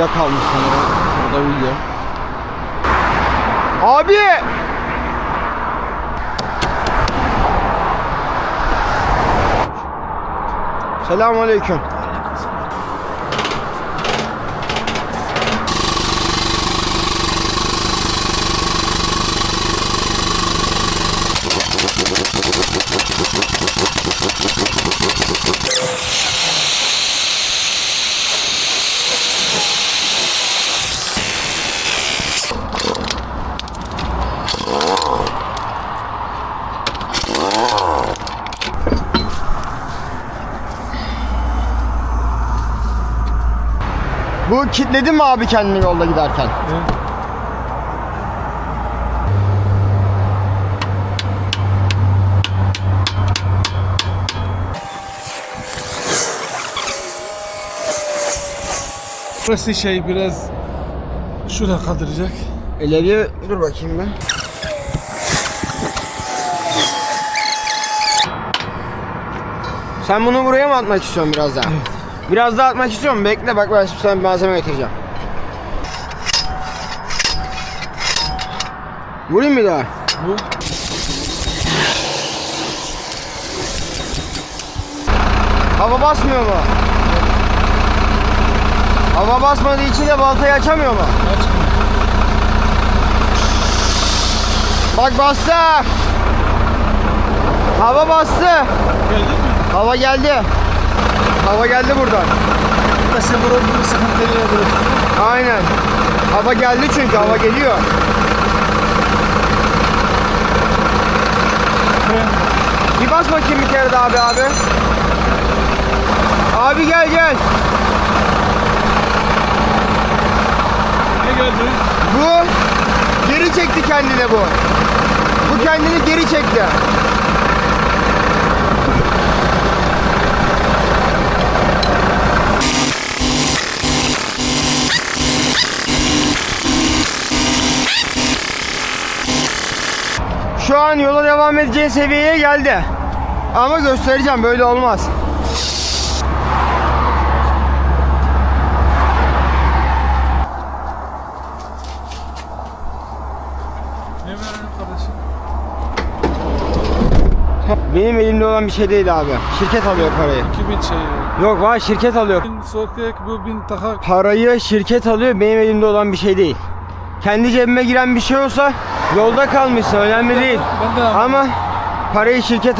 uyuyakalmış sanırım. Burada uyuyor. Abi! Selamun aleyküm. Bu kilitledin mi abi kendini yolda giderken? Burası şey biraz şuraya kaldıracak. İleriye dur bakayım ben. Sen bunu buraya mı atmak istiyorsun biraz daha? Biraz daha atmak istiyorum. Bekle bak ben şimdi sana bir malzeme getireceğim. Vurayım mı daha? Bu Hava basmıyor mu? Hava basmadığı için de baltayı açamıyor mu? açmıyor. Bak bastı. Hava bastı. Geldi mi? Hava geldi. Hava geldi buradan. Burası burada sıkıntı. Aynen. Hava geldi çünkü hava geliyor. Bir bas bakayım bir kere daha abi abi. Abi gel gel. Ne geldi? Bu geri çekti kendine bu. Bu kendini geri çekti. Şu an yola devam edeceği seviyeye geldi. Ama göstereceğim böyle olmaz. Benim elimde olan bir şey değil abi. Şirket alıyor parayı. 2000 şey. Yok var şirket alıyor. Bin sokak bu bin Parayı şirket alıyor benim elimde olan bir şey değil. Kendi cebime giren bir şey olsa yolda kalmışsın önemli değil. Ben de Ama parayı şirket